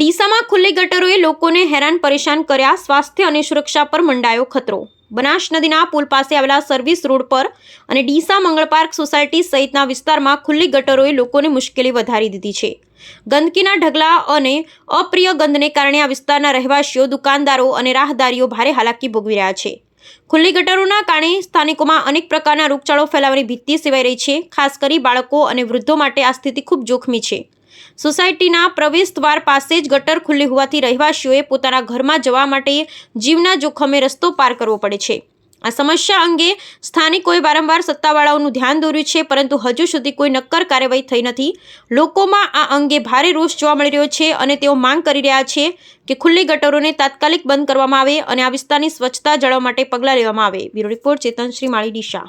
ડીસામાં ખુલ્લી ગટરોએ લોકોને હેરાન પરેશાન કર્યા, સ્વાસ્થ્ય અને સુરક્ષા પર મંડાયો ખતરો. બનાસ નદીના પુલ પાસે આવેલા સર્વિસ રોડ પર અને ડીસા મંગળ પાર્ક સોસાયટી સહિતના વિસ્તારમાં ખુલ્લી ગટરોએ લોકોને મુશ્કેલી વધારી દીધી છે. ગંદકીના ઢગલા અને અપ્રિય ગંધને કારણે આ વિસ્તારના રહેવાસીઓ, દુકાનદારો અને રાહદારીઓ ભારે હાલાકી ભોગવી રહ્યા છે. ખુલ્લી ગટરોના કારણે સ્થાનિકોમાં અનેક પ્રકારના રોગચાળો ફેલાવાની ભીતિ સેવાઈ રહી છે, ખાસ કરી બાળકો અને વૃદ્ધો માટે આ સ્થિતિ ખૂબ જોખમી છે. સોસાયટીના પ્રવેશ દ્વાર પાસે જ ગટર ખુલ્લી હોવાથી રહેવાસીઓએ પોતાના ઘરમાં જવા માટે જીવના જોખમે રસ્તો પાર કરવો પડે છે. આ સમસ્યા અંગે સ્થાનિકોએ વારંવાર સત્તાવાળાઓનું ધ્યાન દોર્યું છે, પરંતુ હજુ સુધી કોઈ નક્કર કાર્યવાહી થઈ નથી. લોકોમાં આ અંગે ભારે રોષ જોવા મળી રહ્યો છે અને તેઓ માંગ કરી રહ્યા છે કે ખુલ્લી ગટરોને તાત્કાલિક બંધ કરવામાં આવે અને આ વિસ્તારની સ્વચ્છતા જાળવવા માટે પગલાં લેવામાં આવે. બ્યુરો રિપોર્ટ ચેતનશ્રી માળી ડીશા